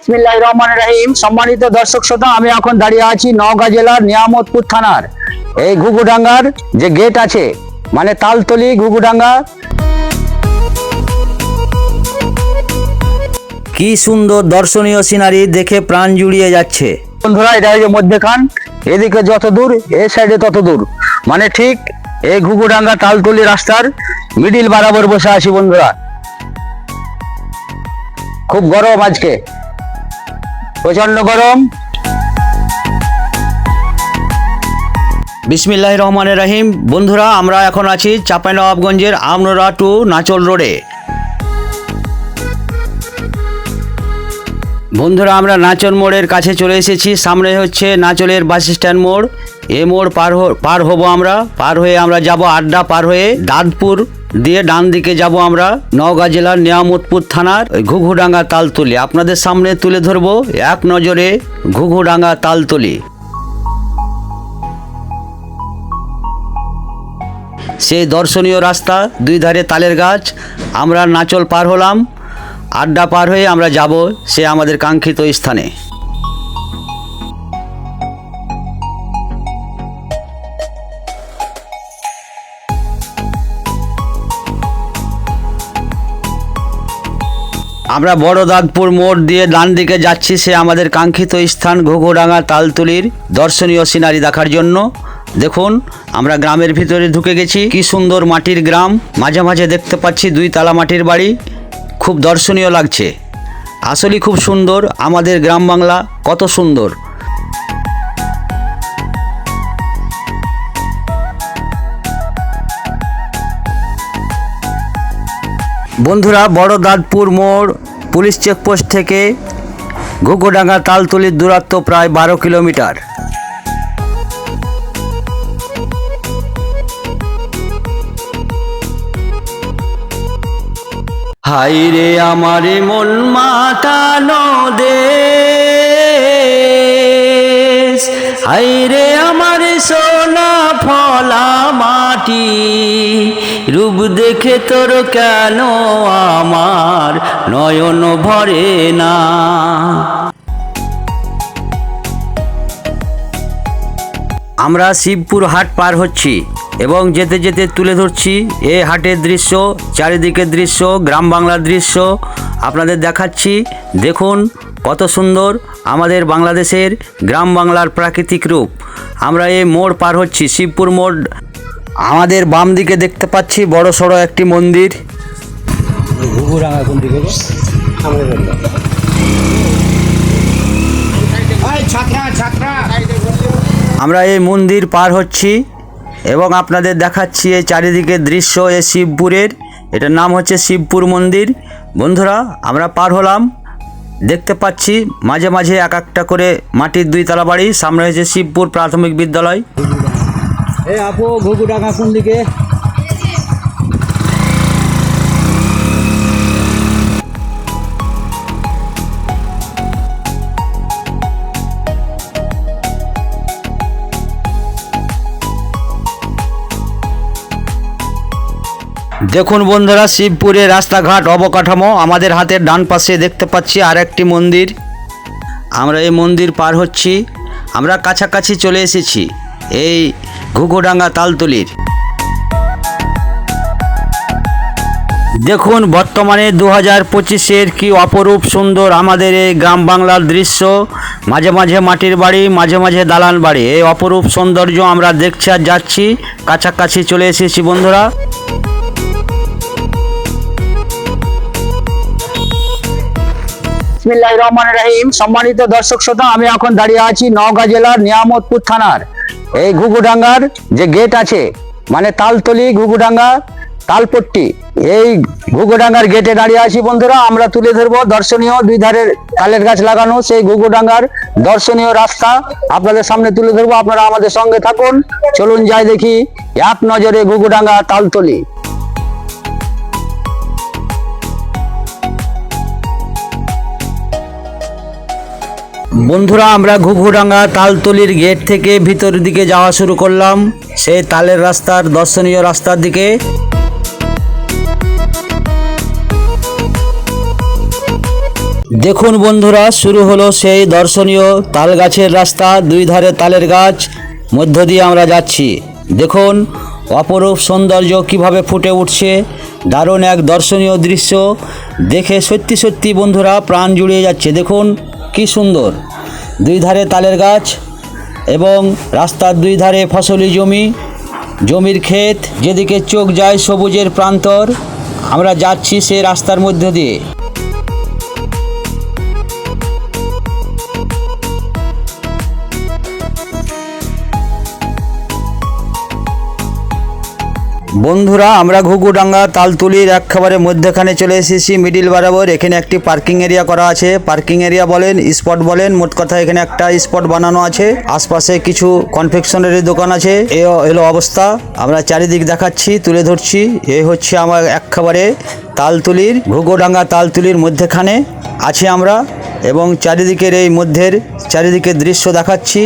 বিসমিল্লাহ রহমান রাহিম। সম্মানিত দর্শক শ্রোতা আমি এখন দাঁড়িয়ে আছি নওগাঁ জেলার নিয়ামতপুর থানার। এই ঘুঘুডাঙ্গার যে গেট আছে মানে তালতলি ঘুঘুডাঙ্গা। কি সুন্দর দর্শনীয় সিনারি দেখে প্রাণ জুড়িয়ে যাচ্ছে। বন্ধুরা এটা হচ্ছে মধ্যেখান। এদিকে যত দূর এই সাইডে তত দূর। মানে ঠিক এই ঘুঘুডাঙ্গা তালতলি রাস্তার মিডিল বরাবর বসে আছি বন্ধুরা। খুব গরম আজকে। প্রচণ্ড গরম। বিসমিল্লাহ রহমানের রাহিম। বন্ধুরা আমরা এখন আছি চাঁপাইনবাবগঞ্জের আমনোরা টু নাচল রোডে। বন্ধুরা, আমরা নাচল মোড়ের কাছে চলে এসেছি। সামনে হচ্ছে নাচলের বাস স্ট্যান্ড মোড়। এ মোড় পার পার হব আমরা। পার হয়ে আমরা যাব আড্ডা, পার হয়ে দাঁতপুর। দিয়ে ডান দিকে যাব আমরা নওগাঁ জেলার নিয়ামতপুর থানার ঘুঘুডাঙ্গা তালতলি। আপনাদের সামনে তুলে ধরবো এক নজরে ঘুঘুডাঙ্গা তালতলি। সেই দর্শনীয় রাস্তা, দুই ধারে তালের গাছ। আমরা নাচল পার হলাম। আড্ডা পার হয়ে আমরা যাব সে আমাদের কাঙ্ক্ষিত স্থানে। আমরা বড় দাগপুর মোড় দিয়ে ডান দিকে যাচ্ছি, সে আমাদের কাঙ্ক্ষিত স্থান ঘুঘুডাঙ্গা তালতলির দর্শনীয় সিনারি দেখার জন্য। দেখুন, আমরা গ্রামের ভিতরে ঢুকে গেছি। কি সুন্দর মাটির গ্রাম। মাঝে মাঝে দেখতে পাচ্ছি দুই তালা মাটির বাড়ি। খুব দর্শনীয় লাগছে। আসলে খুব সুন্দর, আমাদের গ্রাম বাংলা কত সুন্দর। বন্ধুরা বড় দাঁতপুর মোড় পুলিশ চেকপোস্ট থেকে ঘুঘুডাঙ্গা তালতলির দূরত্ব প্রায় বারো কিলোমিটার। হাইরে আমারে মন মাতানো দেশ। হাইরে আমার সোনা ফলা মাটি, রূপ দেখে তোর কেন আমার নয়ন ভরে না? আমরা শিবপুর হাট পার হচ্ছি। এবং যেতে যেতে তুলে ধরছি এ হাটের দৃশ্য চারিদিকের দৃশ্য গ্রাম বাংলার দৃশ্য। আপনাদের দেখাচ্ছি দেখুন কত সুন্দর আমাদের বাংলাদেশের গ্রাম বাংলার প্রাকৃতিক রূপ। আমরা এই মোড় পার হচ্ছি শিবপুর মোড়। আমাদের বাম দিকে দেখতে পাচ্ছি বড় সড়ো একটি মন্দির। আমরা এই মন্দির পার হচ্ছি। এবং আপনাদের দেখাচ্ছি এই চারিদিকে দৃশ্য এ শিবপুরের। এটার নাম হচ্ছে শিবপুর মন্দির। বন্ধুরা, আমরা পার হলাম। দেখতে পাচ্ছি মাঝে মাঝে এক একটা করে মাটির দুই তলা বাড়ি। সামনে হয়েছে শিবপুর প্রাথমিক বিদ্যালয়। এই আপু, ঘুঘুডাঙ্গা কোন দিকে? দেখুন বন্ধুরা, শিবপুরের রাস্তাঘাট অবকাঠামো, আমাদের হাতের ডান পাশে দেখতে পাচ্ছি আর একটি মন্দির। আমরা এই মন্দির পার হচ্ছি, আমরা কাছাকাছি চলে এসেছি, এই ঘুঘুডাঙ্গা তালতলির। দেখুন, বর্তমানে দু হাজার পঁচিশের কি অপরূপ সুন্দর আমাদের এই গ্রাম বাংলার দৃশ্য। মাঝে মাঝে মাটির বাড়ি, মাঝে মাঝে দালান বাড়ি, এই অপরূপ সৌন্দর্য আমরা দেখছি আর যাচ্ছি, কাছাকাছি চলে এসেছি বন্ধুরা। বিসমিল্লাহ রহমান রাহিম। সম্মানিত দর্শক শ্রোতা, আমি এখন দাঁড়িয়ে আছি নওগাঁ জেলার নিয়ামতপুর থানার। এই ঘুঘুডাঙ্গার যে গেট আছে মানে তালতলি ঘুঘুডাঙ্গা, তালপট্টি, এই ঘুঘুডাঙ্গার গেটে দাঁড়িয়ে আছি বন্ধুরা। আমরা তুলে ধরবো দর্শনীয় দুই ধারের তালের গাছ লাগানো, সেই ঘুঘুডাঙ্গার দর্শনীয় রাস্তা। আপনাদের সামনে তুলে ধরবো, আপনারা আমাদের সঙ্গে থাকুন। চলুন যাই দেখি, এক নজরে ঘুঘুডাঙ্গা, তালতলি। বন্ধুরা, আমরা ঘুঘুডাঙ্গা তালতলির গেট থেকে ভিতরের দিকে যাওয়া শুরু করলাম। সেই তালের রাস্তার দর্শনীয় রাস্তার দিকে। দেখুন বন্ধুরা, শুরু হলো সেই দর্শনীয় তাল গাছের রাস্তা, দুই ধারে তালের গাছ, মধ্য দিয়ে আমরা যাচ্ছি। দেখুন, অপরূপ সৌন্দর্য কীভাবে ফুটে উঠছে, দারুণ এক দর্শনীয় দৃশ্য। দেখে সত্যি সত্যি বন্ধুরা, প্রাণ জুড়িয়ে যাচ্ছে। দেখুন কি সুন্দর। দুই ধারে তালের গাছ এবং রাস্তার দুই ধারে ফসলি জমি। জমির ক্ষেত, যেদিকে চোখ যায় সবুজের প্রান্তর। আমরা যাচ্ছি সে রাস্তার মধ্য দিয়ে। বন্ধুরা, আমরা ঘুঘুডাঙ্গা তালতুলির একেবারে মধ্যখানে চলে এসেছি, মিডিল বরাবর। এখানে একটি পার্কিং এরিয়া করা আছে। পার্কিং এরিয়া বলেন, স্পট বলেন, মোট কথা এখানে একটা স্পট বানানো আছে। আশপাশে কিছু কনফেকশনারি দোকান আছে। এ হলো অবস্থা। আমরা চারিদিক দেখাচ্ছি, তুলে ধরছি। এ হচ্ছে আমার একেবারে তালতুলির, ঘুঘুডাঙ্গা তালতুলির মধ্যেখানে আছি আমরা এবং চারিদিকের এই মধ্যের, চারিদিকের দৃশ্য দেখাচ্ছি।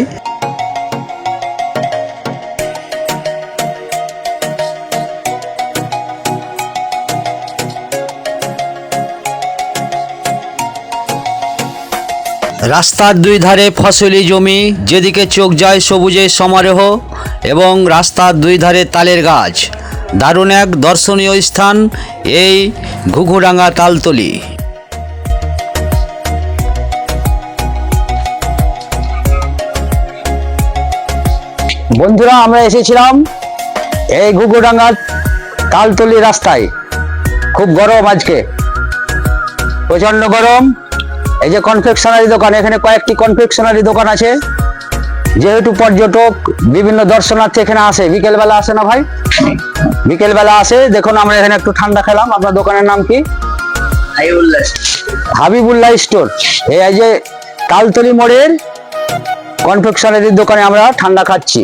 রাস্তার দুই ধারে ফসলি জমি, যেদিকে চোখ যায় সবুজের সমারোহ এবং রাস্তার দুই ধারে তালের গাছ। দারুণ এক দর্শনীয় স্থান এই ঘুঘুডাঙ্গা তালতলি। বন্ধুরা, আমরা এসেছিলাম এই ঘুঘুডাঙ্গার তালতলি রাস্তায়। খুব গরম আজকে। প্রচণ্ড গরম। এই যে কনফেকশনারি দোকান এখানে কয়েকটি কনফেকশনারি দোকান আছে। যেহেতু পর্যটক বিভিন্ন দর্শনার্থী এখানে আসে। বিকেলবেলা আসে না ভাই? বিকেলবেলা আসে। দেখুন আমরা এখানে একটু ঠান্ডা খেলাম। আপনার দোকানের নাম কি? হাবিবুল্লাহ স্টোর। এই যে তালতলি মোড়ের কনফেকশনারির দোকানে আমরা ঠান্ডা খাচ্ছি।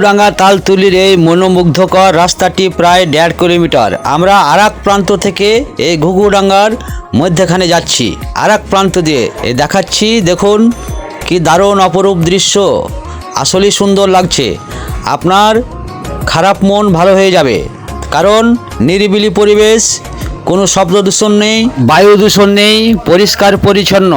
ঘুঘুডাঙ্গা তালতুলির এই মনোমুগ্ধকর রাস্তাটি প্রায় দেড় কিলোমিটার। আমরা আর এক প্রান্ত থেকে এই ঘুঘুডাঙ্গার মধ্যেখানে যাচ্ছি। আর এক প্রান্ত দিয়ে এ দেখাচ্ছি, দেখুন, কি দারুণ অপরূপ দৃশ্য। আসলেই সুন্দর লাগছে। আপনার খারাপ মন ভালো হয়ে যাবে। কারণ নিরিবিলি পরিবেশ, কোনো শব্দ দূষণ নেই, বায়ু দূষণ নেই, পরিষ্কার পরিচ্ছন্ন।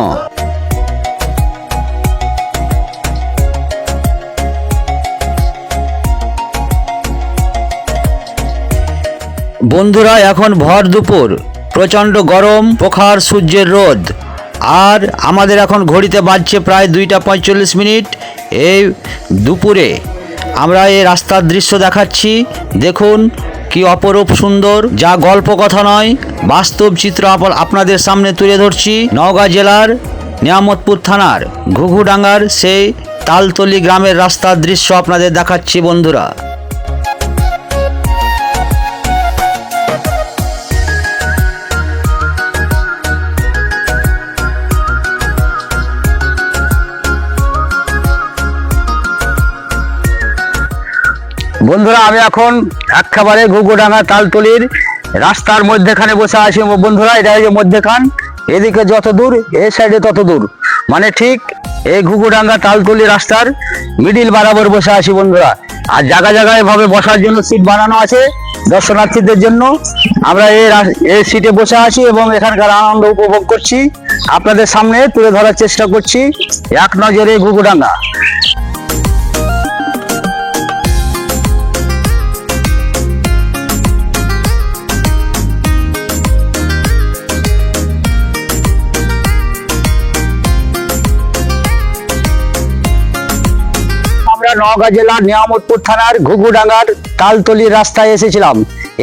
বন্ধুরা, এখন ভর দুপুর। প্রচণ্ড গরম প্রখার সূর্যের রোদ। আর আমাদের এখন ঘড়িতে বাজছে প্রায় দুইটা পঁয়তাল্লিশ মিনিট। এই দুপুরে আমরা এই রাস্তার দৃশ্য দেখাচ্ছি। দেখুন কি অপরূপ সুন্দর, যা গল্প কথা নয়, বাস্তব চিত্র আপ- আপনাদের সামনে তুলে ধরছি নওগাঁ জেলার নিয়ামতপুর থানার ঘুঘুডাঙ্গার সেই তালতলি গ্রামের রাস্তার দৃশ্য আপনাদের দেখাচ্ছি বন্ধুরা। বন্ধুরা, আমি এখন একেবারে ঘুঘুডাঙ্গা তালতলির রাস্তার মধ্যেখানে বসে আছি। বন্ধুরা, এটা হচ্ছে মধ্যেখান। এদিকে যত দূর এই সাইডে তত দূর। মানে ঠিক এই ঘুঘুডাঙ্গা তালতলি রাস্তার মিডিল বরাবর বসে আছি বন্ধুরা। আর জায়গা জায়গায় এভাবে বসার জন্য সিট বানানো আছে দর্শনার্থীদের জন্য। আমরা এই এই সিটে বসে আছি এবং এখানকার আনন্দ উপভোগ করছি। আপনাদের সামনে তুলে ধরার চেষ্টা করছি। এক নজরে ঘুঘুডাঙ্গা। নওগাঁ জেলার নিয়ামতপুর থানার ঘুঘুডাঙ্গার তালতলি রাস্তায় এসেছিলাম।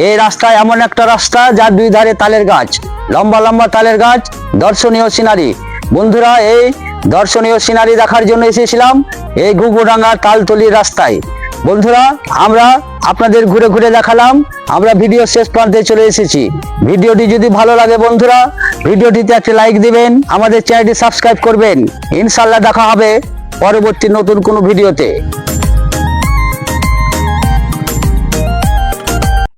এই রাস্তা এমন একটা রাস্তা যার দুই ধারে তালের গাছ। লম্বা লম্বা তালের গাছ, দর্শনীয় সিনারি। বন্ধুরা, এই দর্শনীয় সিনারি দেখার জন্য এসেছিলাম এই ঘুঘুডাঙ্গার তালতলির রাস্তায়। বন্ধুরা, আমরা আপনাদের ঘুরে ঘুরে দেখালাম, আমরা ভিডিও শেষ প্রান্তে চলে এসেছি। ভিডিওটি যদি ভালো লাগে বন্ধুরা, ভিডিওটিতে একটা লাইক দিবেন, আমাদের চ্যানেলটি সাবস্ক্রাইব করবেন। ইনশাল্লাহ দেখা হবে। পরবর্তী নতুন কোনো ভিডিওতে।